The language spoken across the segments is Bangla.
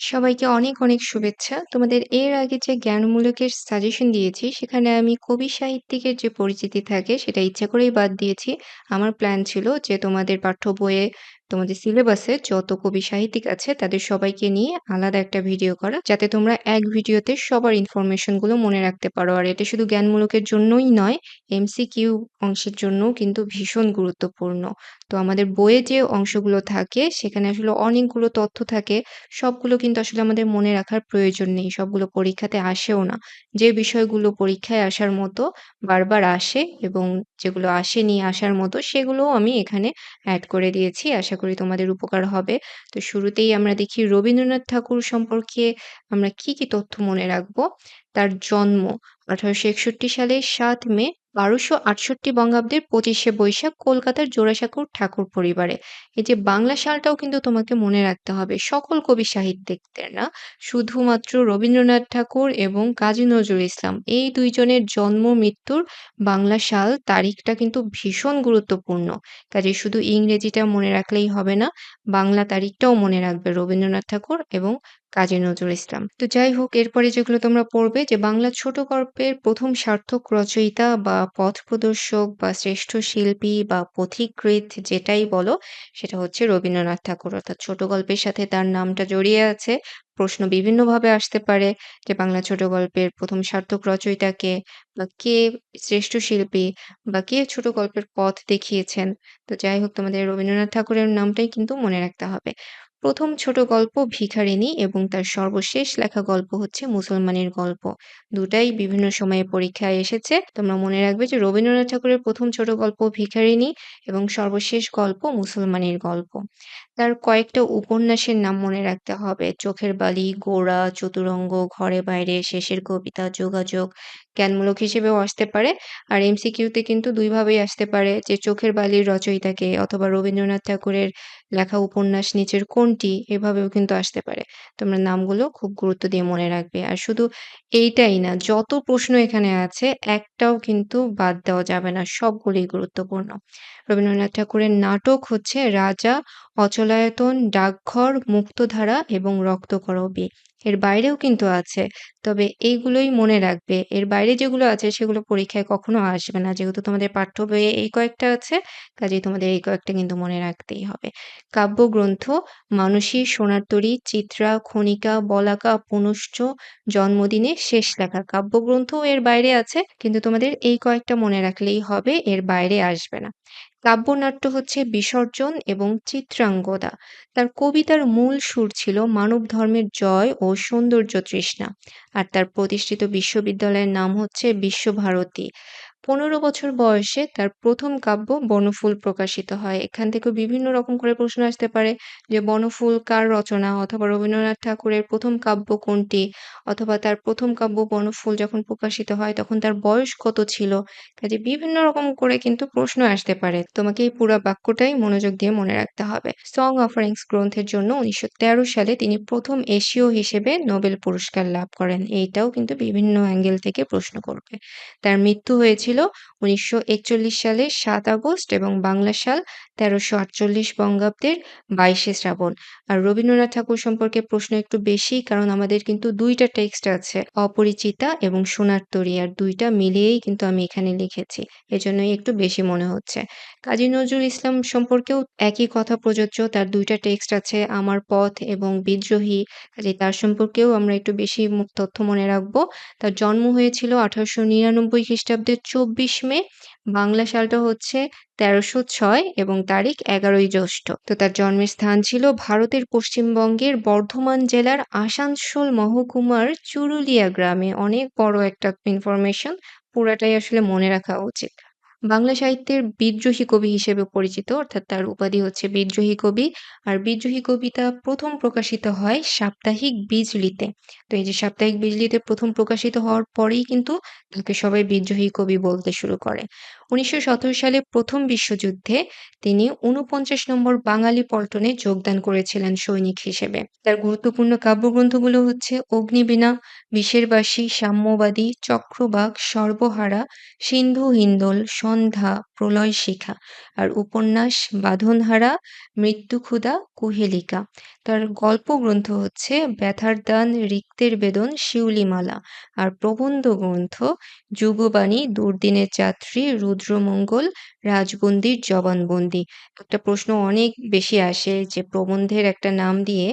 সবাইকে অনেক, অনেক শুভেচ্ছা। তোমাদের এর আগে যে জ্ঞানমূলকের সাজেশন দিয়েছি, সেখানে আমি কবি সাহিত্যিকের যে পরিচিতি থাকে, সেটা ইচ্ছা করেই বাদ দিয়েছি। আমার প্ল্যান ছিল যে তোমাদের পাঠ্য বইয়ে, তোমাদের সিলেবাসে যত কবি সাহিত্যিক আছে, তাদের সবাইকে নিয়ে আলাদা একটা ভিডিও করা। যাতে তোমরা এক ভিডিওতে সবার ইনফরমেশনগুলো মনে রাখতে পারো। আর এটা শুধু জ্ঞানমূলকের জন্যই নয়, এমসিকিউ অংশের জন্যও কিন্তু ভীষণ গুরুত্বপূর্ণ। তো আমাদের বইয়ে যে অংশগুলো থাকে, সেখানে আসলে অনেকগুলো তথ্য থাকে। সবগুলো কিন্তু আসলে আমাদের মনে রাখার প্রয়োজন নেই। সবগুলো পরীক্ষাতে আসেও না। যে বিষয়গুলো পরীক্ষায় আসার মতো বারবার আসে এবং যেগুলো আসেনি আসার মতো, সেগুলোও আমি এখানে অ্যাড করে দিয়েছি। আশা করি তোমাদের উপকার হবে। তো শুরুতেই আমরা দেখি রবীন্দ্রনাথ ঠাকুর সম্পর্কে আমরা কি, কি তথ্য মনে রাখব? তার জন্ম ১৮৬১ সালের সাত মে ১২৬৮ বঙ্গাব্দের ২৫শে বৈশাখ কলকাতার জোড়াসাঁকোর ঠাকুর পরিবারে। এই যে বাংলা সালটাও কিন্তু তোমাকে মনে রাখতে হবে। সকল কবি সাহিত্যিকদের না, শুধুমাত্র রবীন্দ্রনাথ ঠাকুর এবং কাজী নজরুল ইসলাম এই দুইজনের জন্ম মৃত্যুর বাংলা সাল তারিখটা কিন্তু ভীষণ গুরুত্বপূর্ণ। কাজে শুধু ইংরেজিটা মনে রাখলেই হবে না, বাংলা তারিখটাও মনে রাখবে রবীন্দ্রনাথ ঠাকুর এবং কাজী নজরুল ইসলাম। তো যাই হোক এরপরে যেগুলো তোমরা পড়বে যে বাংলা ছোট গল্পের প্রথম সার্থক রচয়িতা বা পথ প্রদর্শক বা শ্রেষ্ঠ শিল্পী বা পথিকৃত যেটাই বলো, সেটা হচ্ছে রবীন্দ্রনাথ ঠাকুর। অর্থাৎ ছোট গল্পের সাথে তার নামটা জড়িয়ে আছে। প্রশ্ন বিভিন্নভাবে আসতে পারে যে বাংলা ছোট গল্পের প্রথম সার্থক রচয়িতা কে? বা কে শ্রেষ্ঠ শিল্পী? বা কে ছোট গল্পের পথ দেখিয়েছেন? তো যাই হোক তোমাদের রবীন্দ্রনাথ ঠাকুরের নামটাই কিন্তু মনে রাখতে হবে। প্রথম ছোট গল্প ভিখারিণী এবং তার সর্বশেষ লেখা গল্প হচ্ছে মুসলমানের গল্প। দুটাই বিভিন্ন সময়ে পরীক্ষায় এসেছে। তোমরা মনে রাখবে যে রবীন্দ্রনাথ ঠাকুরের প্রথম ছোট গল্প ভিখারিণী এবং সর্বশেষ গল্প মুসলমানের গল্প। তার কয়েকটা উপন্যাসের নাম মনে রাখতে হবে। চোখের বালি, গোরা, চতুরঙ্গ, ঘরে বাইরে, শেষের কবিতা, যোগাযোগ, জ্ঞানমূলক হিসেবেও আসতে পারে। আর এমসিকিউতে কিন্তু ২ ভাবেই আসতে পারে যে চোখের বালির রচয়িতাকে অথবা রবীন্দ্রনাথ ঠাকুরের লেখা উপন্যাস নিচের কোনটি? এভাবেও কিন্তু আসতে পারে। তোমরা নামগুলো খুব গুরুত্ব দিয়ে মনে রাখবে। আর শুধু এইটাই না, যত প্রশ্ন এখানে আছে একটাও কিন্তু বাদ দেওয়া যাবে না। সবগুলোই গুরুত্বপূর্ণ। রবীন্দ্রনাথ ঠাকুরের নাটক হচ্ছে রাজা, অচলায়তন, ডাকঘর, মুক্তধারা এবং রক্তকরবী। এর বাইরেও কিন্তু আছে। তবে এইগুলোই মনে রাখবে। এর বাইরে যেগুলো আছে সেগুলো পরীক্ষায় কখনো আসবে না। যেহেতু তোমাদের পাঠ্য বইয়ে এই কয়েকটা আছে, কাজেই তোমাদের এই কয়েকটা কিন্তু মনে রাখতেই হবে। কাব্যগ্রন্থ মানসী, সোনার তরী, চিত্রা, খনিকা, বলাকা, পুনশ্চ, জন্মদিনে, শেষ লেখা। কাব্যগ্রন্থও এর বাইরে আছে। কিন্তু তোমাদের এই কয়েকটা মনে রাখলেই হবে, এর বাইরে আসবে না। কাব্যনাট্য হচ্ছে বিসর্জন এবং চিত্রাঙ্গদা। তার কবিতার মূল সুর ছিল মানব ধর্মের জয় ও সৌন্দর্য তৃষ্ণা। আর তার প্রতিষ্ঠিত বিশ্ববিদ্যালয়ের নাম হচ্ছে বিশ্বভারতী। ১৫ বছর বয়সে তার প্রথম কাব্য বনফুল প্রকাশিত হয়। এখান থেকেও বিভিন্ন রকম করে প্রশ্ন আসতে পারে যে বনফুল কার রচনা? অথবা রবীন্দ্রনাথ ঠাকুরের প্রথম কাব্য কোনটি? অথবা তার প্রথম কাব্য বনফুল যখন প্রকাশিত হয় তখন তার বয়স কত ছিল? কাজেই বিভিন্ন রকম করে কিন্তু প্রশ্ন আসতে পারে। তোমাকে এই পুরা বাক্যটাই মনোযোগ দিয়ে মনে রাখতে হবে। সং অফারিংস গ্রন্থের জন্য ১৯১৩ সালে তিনি প্রথম এশীয় হিসেবে নোবেল পুরস্কার লাভ করেন। এইটাও কিন্তু বিভিন্ন অ্যাঙ্গেল থেকে প্রশ্ন করবে। তার মৃত্যু হয়েছিল ১৯৪১ সালের সাত আগস্ট এবং বাংলা সাল ১৩৪৮ বঙ্গাব্দের ২২শে শ্রাবণ। আর রবীন্দ্রনাথ ঠাকুর সম্পর্কে প্রশ্ন একটু বেশি, কারণ আমাদের কিন্তু দুইটা টেক্সট আছে। অপরিচিতা এবং সোনার তরী। আর দুইটা মিলিয়েই কিন্তু আমি এখানে লিখেছি। এজন্যই একটু বেশি মনে হচ্ছে। কাজী নজরুল ইসলাম সম্পর্কেও একই কথা প্রযোজ্য। তার দুইটা টেক্সট আছে, আমার পথ এবং বিদ্রোহী। কাজেই তার সম্পর্কেও আমরা একটু বেশি তথ্য মনে রাখব। তার জন্ম হয়েছিল ১৮৯৯ খ্রিস্টাব্দের ২৪ মে। বাংলা সালটা হচ্ছে ১৩০৬ এবং তারিখ ১১ই জ্যৈষ্ঠ। তো তার জন্মের স্থান ছিল ভারতের পশ্চিমবঙ্গের বর্ধমান জেলার আসানসোল মহকুমার চুরুলিয়া গ্রামে। অনেক বড় একটা ইনফরমেশন। পুরাটাই আসলে মনে রাখা উচিত। বাংলা সাহিত্যের বিদ্রোহী কবি হিসেবে পরিচিত, অর্থাৎ তার উপাধি হচ্ছে বিদ্রোহী কবি। আর বিদ্রোহী কবিতা প্রথম প্রকাশিত হয় সাপ্তাহিক বিজলিতে। তো এই যে সাপ্তাহিক বিজলিতে প্রথম প্রকাশিত হওয়ার পরেই কিন্তু তাকে সবাই বিদ্রোহী কবি বলতে শুরু করে। ১৯১৭ সালে প্রথম বিশ্বযুদ্ধে তিনি ৪৯ নম্বর বাঙালি পল্টনে যোগদান করেছিলেন সৈনিক হিসেবে। তার গুরুত্বপূর্ণ কাব্যগ্রন্থগুলো হচ্ছে অগ্নিবীণা, বিশ্বেরবাসী সাম্যবাদী, চক্রবাক, সর্বহারা, সিন্ধু হিন্দোল, সন্ধ্যা, প্রলয় শিখা। আর উপন্যাস বাঁধনহারা মৃত্যুক্ষুধা কুহেলিকা। তার গল্প গ্রন্থ হচ্ছে ব্যথার দান রিক্তের বেদন শিউলিমালা। আর প্রবন্ধ গ্রন্থ যুগবাণী, দুর্দিনের যাত্রী, রুদ্রমঙ্গল, রাজবন্দির জবানবন্দি। একটা প্রশ্ন অনেক বেশি আসে যে প্রবন্ধের একটা নাম দিয়ে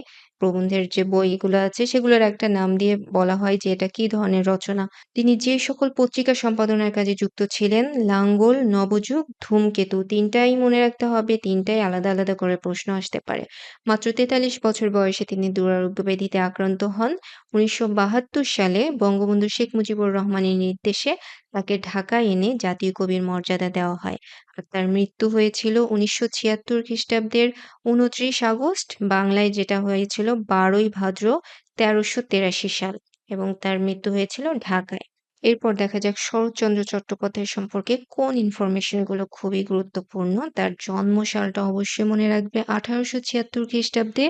প্রবন্ধের যে বইগুলো আছে, সেগুলোর একটা নাম দিয়ে বলা হয় যে এটা কি ধরনের রচনা। তিনি যে সকল পত্রিকা সম্পাদনার কাজে যুক্ত ছিলেন, লাঙ্গল, নবযুগ, ধূমকেতু, তিনটাই মনে রাখতে হবে, তিনটাই আলাদা আলাদা করে প্রশ্ন আসতে পারে। মাত্র তেতাল্লিশ বছর বয়সে তিনি দুরারোগ্য ব্যাধিতে আক্রান্ত হন। উনিশশো বাহাত্তর সালে বঙ্গবন্ধু শেখ মুজিবুর রহমানের নির্দেশে তাকে ঢাকা এনে জাতীয় কবির মর্যাদা দেওয়া হয়। আর তার মৃত্যু হয়েছিল উনিশশো ছিয়াত্তর খ্রিস্টাব্দের উনত্রিশ আগস্ট, বাংলায় যেটা হয়েছিল বারোই ভাদ্র তেরোশো তেরাশি সাল এবং তার মৃত্যু হয়েছিল ঢাকায়। এরপর দেখা যাক শরৎচন্দ্র চট্টোপাধ্যায় সম্পর্কে কোন ইনফরমেশনগুলো খুবই গুরুত্বপূর্ণ। তার জন্ম সালটা অবশ্যই মনে রাখবে আঠারোশো ছিয়াত্তর খ্রিস্টাব্দে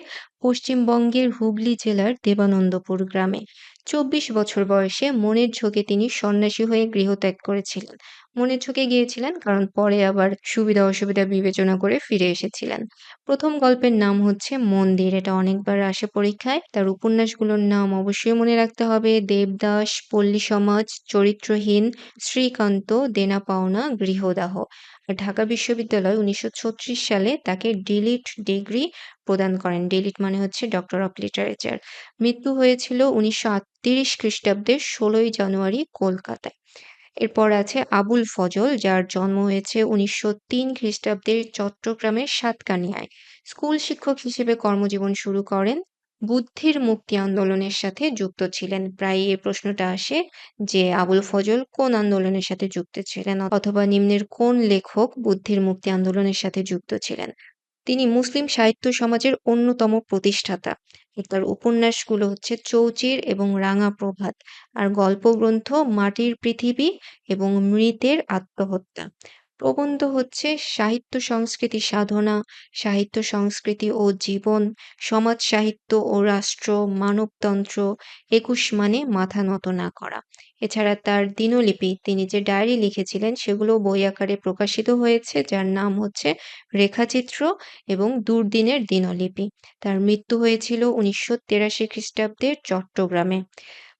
পশ্চিমবঙ্গের হুগলি জেলার দেবানন্দপুর গ্রামে। চব্বিশ বছর বয়সে মনের ঝোঁকে তিনি সন্ন্যাসী হয়ে গৃহত্যাগ করেছিলেন। মনের ঝোঁকে গিয়েছিলেন কারণ পরে আবার সুবিধা অসুবিধা বিবেচনা করে ফিরে এসেছিলেন। প্রথম গল্পের নাম হচ্ছে মন্দির। এটা অনেকবার আসে পরীক্ষায়। তার উপন্যাসগুলোর নাম অবশ্যই মনে রাখতে হবে। দেবদাস, পল্লী সমাজ, চরিত্রহীন, শ্রীকান্ত, দেনা পাওনা, গৃহদাহ। ঢাকা বিশ্ববিদ্যালয় উনিশশো ছত্রিশ সালে তাকে ডিলিট ডিগ্রি প্রদান করেন। ডিলিট মানে হচ্ছে ডক্টর অফ লিটারেচার। মৃত্যু হয়েছিল উনিশশো আটত্রিশ খ্রিস্টাব্দের ষোলোই জানুয়ারি কলকাতায়। এরপর আছে আবুল ফজল, যার জন্ম হয়েছে উনিশশো তিন খ্রিস্টাব্দের চট্টগ্রামের সাতকানিয়ায়। স্কুল শিক্ষক হিসেবে কর্মজীবন শুরু করেন বুদ্ধির মুক্তি আন্দোলনের সাথে যুক্ত ছিলেন। প্রায় এই প্রশ্নটা আসে যে, আবুল ফজল কোন আন্দোলনের সাথে যুক্ত ছিলেন অথবা নিম্নের কোন লেখক বুদ্ধির মুক্তি আন্দোলনের সাথে যুক্ত ছিলেন? তিনি মুসলিম সাহিত্য সমাজের অন্যতম প্রতিষ্ঠাতা। তার উপন্যাসগুলো হচ্ছে চৌচির এবং রাঙা প্রভাত। আর গল্পগ্রন্থ মাটির পৃথিবী এবং মৃতের আত্মহত্যা। প্রবন্ধ হচ্ছে সাহিত্য সংস্কৃতি সাধনা, সাহিত্য সংস্কৃতি ও জীবন, সমাজ সাহিত্য ও রাষ্ট্র, মানবতন্ত্র, একুশ মানে মাথা নত না করা। এছাড়া তার দিনলিপি, তিনি যে ডায়েরি লিখেছিলেন সেগুলো বই আকারে প্রকাশিত হয়েছে, যার নাম হচ্ছে রেখাচিত্র এবং দুর্দিনের দিনলিপি। তার মৃত্যু হয়েছিল উনিশশো তেরাশি খ্রিস্টাব্দে চট্টগ্রামে।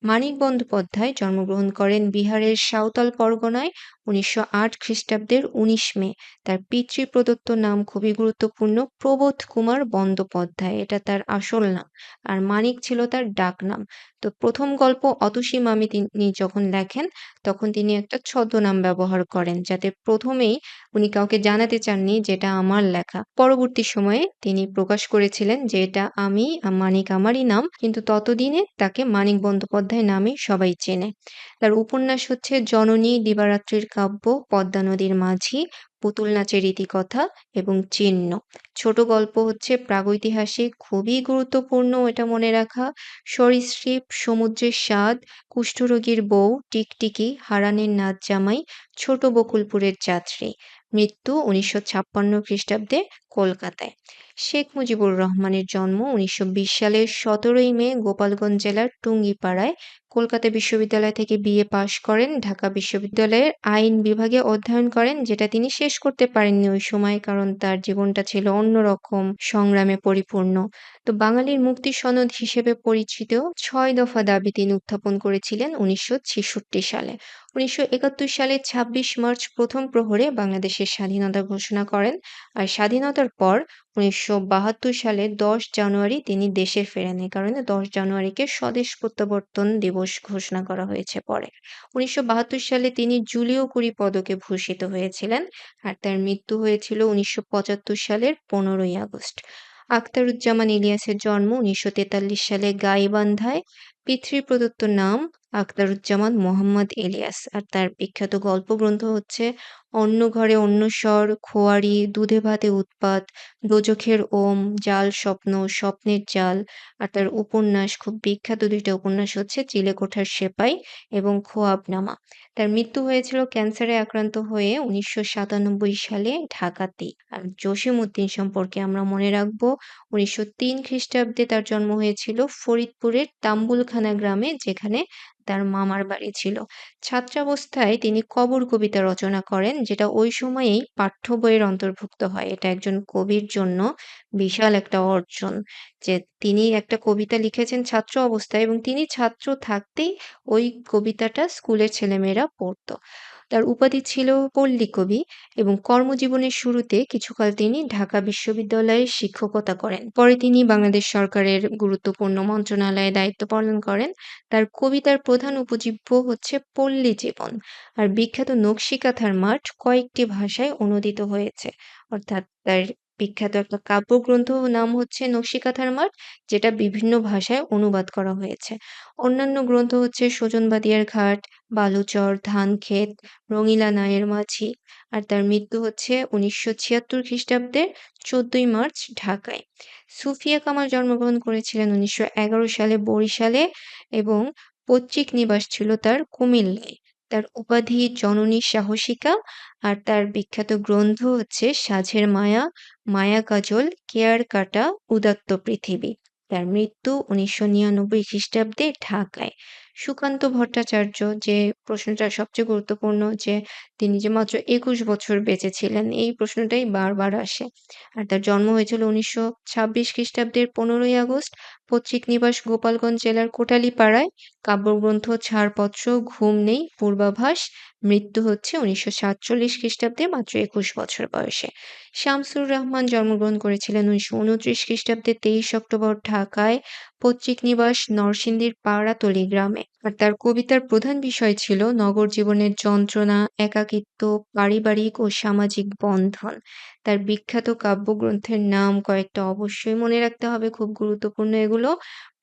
মানিক বন্দ্যোপাধ্যায় জন্মগ্রহণ করেন বিহারের সাঁওতাল পরগনায় উনিশশো আট খ্রিস্টাব্দের উনিশ মে। তার পিতৃ প্রদত্ত নাম খুবই গুরুত্বপূর্ণ, প্রবোধ কুমার বন্দ্যোপাধ্যায়। এটা তার আসল নাম আর মানিক ছিল তার ডাক নাম। তো প্রথম গল্প অতসী মামি তিনি যখন লেখেন, তখন তিনি একটা ছদ্মনাম ব্যবহার করেন যাতে প্রথমেই উনি কাউকে জানাতে চাননি যেটা আমার লেখা। পরবর্তী সময়ে তিনি প্রকাশ করেছিলেন যে এটা আমি মানিক আমারই নাম, কিন্তু ততদিনে তাকে মানিক বন্দ্যোপাধ্যায় নামে সবাই চেনে। তার উপন্যাস হচ্ছে জননী দিবারাত্রির কাব্য পদ্মা নদীর মাঝি, পুতুল নাচের রীতিকথা এবং চিহ্ন। ছোট গল্প হচ্ছে প্রাগৈতিহাসিক, খুবই গুরুত্বপূর্ণ এটা মনে রাখা। সরীসৃপ, সমুদ্রের স্বাদ, কুষ্ঠরোগীর বউ, টিকটিকি, হারানের নাচ জামাই ছোট বকুলপুরের যাত্রী। মৃত্যু উনিশশো ছাপ্পান্ন খ্রিস্টাব্দে কলকাতায়। শেখ মুজিবুর রহমানের জন্ম উনিশশো বিশ সালের সতেরোই মে গোপালগঞ্জ জেলার টুঙ্গিপাড়ায়। কলকাতা বিশ্ববিদ্যালয় থেকে বিএ পাশ করেন, ঢাকা বিশ্ববিদ্যালয়ের আইন বিভাগে অধ্যয়ন করেন, যেটা তিনি শেষ করতে পারেননি ওই সময় কারণ তার জীবনটা ছিল অন্যরকম, সংগ্রামে পরিপূর্ণ। তো বাঙালির মুক্তি সনদ হিসেবে পরিচিত ছয় দফা দাবি তিনি উত্থাপন করেছিলেন উনিশশো ছেষট্টি সালে। উনিশশো একাত্তর সালে ছাব্বিশ মার্চ প্রথম প্রহরে বাংলাদেশের স্বাধীনতা ঘোষণা করেন আর স্বাধীনতার পর উনিশশো সালের দশ জানুয়ারি তিনি দেশে ফেরেন। এই কারণে দশ জানুয়ারিকে স্বদেশ প্রত্যাবর্তন দিবস ঘোষণা করা হয়েছে পরে। উনিশশো বাহাত্তর সালে তিনি জুলিও কুরি পদকে ভূষিত হয়েছিলেন আর তার মৃত্যু হয়েছিল উনিশশো পঁচাত্তর সালের পনেরোই আগস্ট। আখতারুজ্জামান ইলিয়াসের জন্ম উনিশশো তেতাল্লিশ সালে গাইবান্ধায়। পিতৃ প্রদত্ত নাম আখতারুজ্জামান মোহাম্মদ ইলিয়াস আর তার বিখ্যাত গল্পগ্রন্থ হচ্ছে অন্য ঘরে অন্য স্বর, খোয়ারি, দুধে ভাতে উৎপাত, দোজখের ওম, জাল স্বপ্ন, স্বপ্নের জাল। আর তার উপন্যাস, খুব বিখ্যাত দুইটা উপন্যাস হচ্ছে চিলেকোঠার সেপাই এবং খোয়াবনামা। তার মৃত্যু হয়েছিল ক্যান্সারে আক্রান্ত হয়ে উনিশশো সাতানব্বই সালে ঢাকাতেই আর জসিম উদ্দিন সম্পর্কে আমরা মনে রাখব, উনিশশো তিন খ্রিস্টাব্দে তার জন্ম হয়েছিল ফরিদপুরের তাম্বুলখানা গ্রামে, যেখানে তার মামার বাড়ি ছিল। ছাত্রাবস্থায় তিনি কবর কবিতা রচনা করেন, যেটা ওই সময়েই পাঠ্য বইয়ের অন্তর্ভুক্ত হয়। এটা একজন কবির জন্য বিশাল একটা অর্জন যে তিনি একটা কবিতা লিখেছেন ছাত্র অবস্থায় এবং তিনি ছাত্র থাকতেই ওই কবিতাটা স্কুলের ছেলেমেয়েরা পড়ত। তার উপাধি ছিল পল্লী কবি এবং কর্মজীবনের শুরুতে কিছুকাল তিনি ঢাকা বিশ্ববিদ্যালয়ে শিক্ষকতা করেন। পরে তিনি বাংলাদেশ সরকারের গুরুত্বপূর্ণ মন্ত্রণালয়ে দায়িত্ব পালন করেন। তার কবিতার প্রধান উপজীব্য হচ্ছে পল্লী জীবন আর বিখ্যাত নকশিকাথার মাঠ কয়েকটি ভাষায় অনূদিত হয়েছে। অর্থাৎ তার বিখ্যাত একটা কাব্যগ্রন্থ নাম হচ্ছে নকশিকাঁথার মাঠ যেটা বিভিন্ন ভাষায় অনুবাদ করা হয়েছে। অন্যান্য গ্রন্থ হচ্ছে সুজনবাদিয়ার ঘাট, বালুচর, ধানক্ষেত, রঙিলা নায়ের মাঝি আর তার মৃত্যু হচ্ছে উনিশশো ছিয়াত্তর খ্রিস্টাব্দের চোদ্দই মার্চ ঢাকায়। সুফিয়া কামাল জন্মগ্রহণ করেছিলেন উনিশশো এগারো সালে বরিশালে এবং পৈতৃক নিবাস ছিল তার কুমিল্লায়। তার উপাধি জননী সাহসিকা আর তার বিখ্যাত গ্রন্থ হচ্ছে সাঝের মায়া, মায়া কাজল, কেয়ার কাটা, উদাত্ত পৃথিবী। তার মৃত্যু উনিশশো নিরানব্বই খ্রিস্টাব্দে ঢাকায়। সুকান্ত ভট্টাচার্য যে প্রশ্নটা সবচেয়ে গুরুত্বপূর্ণ যে তিনি যে মাত্র একুশ বছর বেঁচে ছিলেন এই প্রশ্নটাই বারবার আসে। আর তার জন্ম হয়েছিল উনিশশো ছাব্বিশ খ্রিস্টাব্দের পনেরোই আগস্ট পৈতৃক নিবাস গোপালগঞ্জ জেলার কোটালীপাড়ায়। কাব্যগ্রন্থ ছাড়পত্র, ঘুম নেই, পূর্বাভাস। মৃত্যু হচ্ছে উনিশশো সাতচল্লিশ খ্রিস্টাব্দে মাত্র একুশ বছর বয়সে। শামসুর রহমান জন্মগ্রহণ করেছিলেন উনিশশো উনত্রিশ খ্রিস্টাব্দে তেইশ অক্টোবর ঢাকায়। পৈতৃক নিবাস নরসিংদীর পাড়াতলি গ্রামে। আর তার কবিতার প্রধান বিষয় ছিল নগর জীবনের যন্ত্রণা, একাকিত্ব, পারিবারিক ও সামাজিক বন্ধন। তার বিখ্যাত কাব্যগ্রন্থের নাম কয়েকটা অবশ্যই মনে রাখতে হবে খুব গুরুত্বপূর্ণ এগুলো।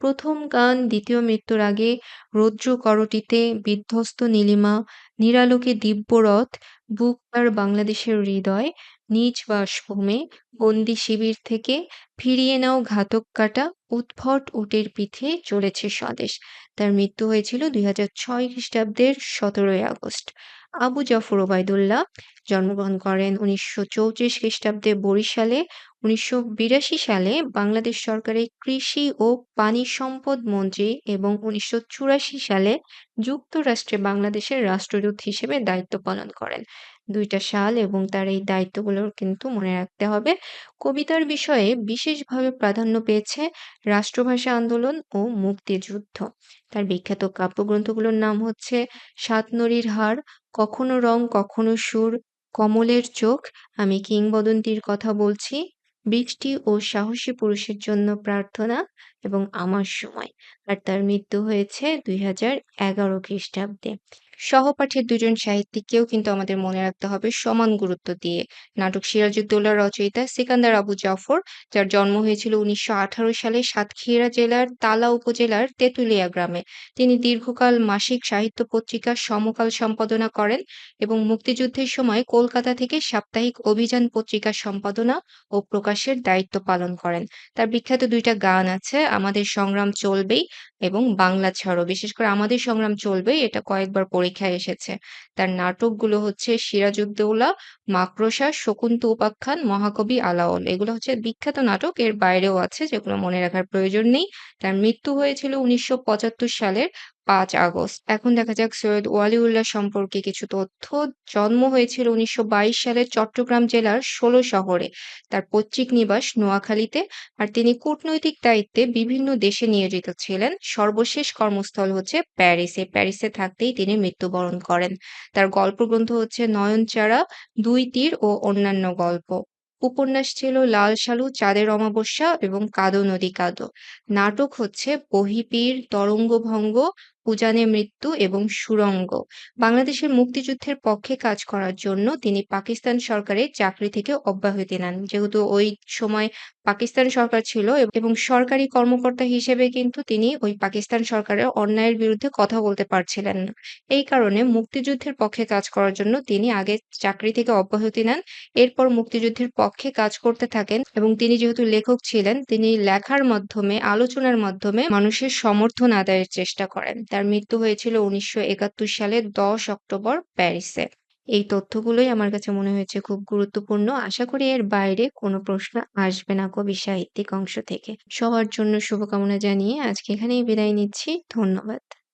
প্রথম গান, দ্বিতীয় মৃত্যুর আগে, রৌদ্র করটিতে, বিধ্বস্ত নীলিমা, নিরালোকে দিব্যরথ, বুক তার বাংলাদেশের হৃদয়, নিজ বাসভূমে, বন্দি শিবির থেকে, ফিরিয়ে নাও ঘাতক কাটা, উদ্ভট উটের পিঠে চলেছে স্বদেশ। তার মৃত্যু হয়েছিল দুই হাজার ছয় খ্রিস্টাব্দের সতেরোই আগস্ট। আবু জাফর ওবায়দুল্লাহ জন্মগ্রহণ করেন উনিশশো চৌত্রিশ খ্রিস্টাব্দে বরিশালে। উনিশশো বিরাশি সালে বাংলাদেশ সরকারের কৃষি ও পানি সম্পদ মন্ত্রী এবং উনিশশো চুরাশি সালে যুক্তরাষ্ট্রে বাংলাদেশের রাষ্ট্রদূত হিসেবে দায়িত্ব পালন করেন। দুইটা সাল এবং তার এই দায়িত্বগুলোর কিন্তু মনে রাখতে হবে। কবিতার বিষয়ে বিশেষভাবে প্রাধান্য পেয়েছে রাষ্ট্রভাষা আন্দোলন ও মুক্তিযুদ্ধ। তার বিখ্যাত কাব্যগ্রন্থগুলোর নাম হচ্ছে সাতনরীর হার, কখনো রং কখনো সুর, কমলের চোখ, আমি কিংবদন্তির কথা বলছি, বৃষ্টি ও সাহসী পুরুষের জন্য প্রার্থনা এবং আমার সময়। আর তার মৃত্যু হয়েছে দুই হাজার এগারো খ্রিস্টাব্দে। সহপাঠীর দুজন সাহিত্যিককেও কিন্তু আমাদের মনে রাখতে হবে সমান গুরুত্ব দিয়ে। নাটক সিরাজউদ্দৌলার রচয়িতা সিকান্দার আবু জাফর, যার জন্ম হয়েছিল উনিশশো আঠারো সালে সাতক্ষীরা জেলার তালা উপজেলার তেঁতুলিয়া গ্রামে। তিনি দীর্ঘকাল মাসিক সাহিত্য পত্রিকা সমকাল সম্পাদনা করেন এবং মুক্তিযুদ্ধের সময় কলকাতা থেকে সাপ্তাহিক অভিযান পত্রিকা সম্পাদনা ও প্রকাশের দায়িত্ব পালন করেন। তার বিখ্যাত দুইটা গান আছে, আমাদের সংগ্রাম চলবেই এবং বাংলা ছাড়ো। বিশেষ করে আমাদের সংগ্রাম চলবেই এটা কয়েকবার পরীক্ষায় এসেছে। তার নাটকগুলো হচ্ছে সিরাজউদ্দৌলা, মাকড়সা, শকুন্ত উপাখ্যান, মহাকবি আলাওল। এগুলো হচ্ছে বিখ্যাত নাটক এর বাইরেও আছে যেগুলো মনে রাখার প্রয়োজন নেই। তার মৃত্যু হয়েছিল উনিশশো পঁচাত্তর সালের পাঁচ আগস্ট। এখন দেখা যাক সৈয়দ ওয়ালিউল্লাহ সম্পর্কে কিছু তথ্য। জন্ম হয়েছিল উনিশশো বাইশ সালে চট্টগ্রাম জেলার ষোলো শহরে। তার পৈতৃক নিবাস নোয়াখালীতে। আর তিনি কূটনৈতিক দায়িত্বে বিভিন্ন দেশে নিয়োজিত ছিলেন। সর্বশেষ কর্মস্থল হচ্ছে প্যারিসে। প্যারিসে থাকতেই তিনি মৃত্যুবরণ করেন। তার গল্পগ্রন্থ হচ্ছে নয়নচারা, দুই তীর ও অন্যান্য গল্প। উপন্যাস ছিল লাল সালু, চাঁদের অমাবস্যা এবং কাদো নদী কাদো। নাটক হচ্ছে বহিপীর, তরঙ্গভঙ্গ, উজানে মৃত্যু এবং সুড়ঙ্গ। বাংলাদেশের মুক্তিযুদ্ধের পক্ষে কাজ করার জন্য তিনি পাকিস্তান সরকারের চাকরি থেকে অব্যাহতি নেন। যেহেতু ওই সময় পাকিস্তান সরকার ছিল এবং সরকারি কর্মকর্তা হিসেবে কিন্তু তিনি ওই পাকিস্তান সরকারের অন্যায়ের বিরুদ্ধে কথা বলতে পারছিলেন না। এই কারণে মুক্তিযুদ্ধের পক্ষে কাজ করার জন্য তিনি আগে চাকরি থেকে অব্যাহতি নেন। এরপর মুক্তিযুদ্ধের পক্ষে কাজ করতে থাকেন এবং তিনি যেহেতু লেখক ছিলেন, তিনি লেখার মাধ্যমে, আলোচনার মাধ্যমে মানুষের সমর্থন আদায়ের চেষ্টা করেন। তার মৃত্যু হয়েছিল উনিশশো একাত্তর সালে দশ অক্টোবর প্যারিসে। এই তথ্যগুলোই আমার কাছে মনে হয়েছে খুব গুরুত্বপূর্ণ। আশা করি এর বাইরে কোনো প্রশ্ন আসবে না কবি সাহিত্যিক অংশ থেকে। সবার জন্য শুভকামনা জানিয়ে আজকে এখানেই বিদায় নিচ্ছি। ধন্যবাদ।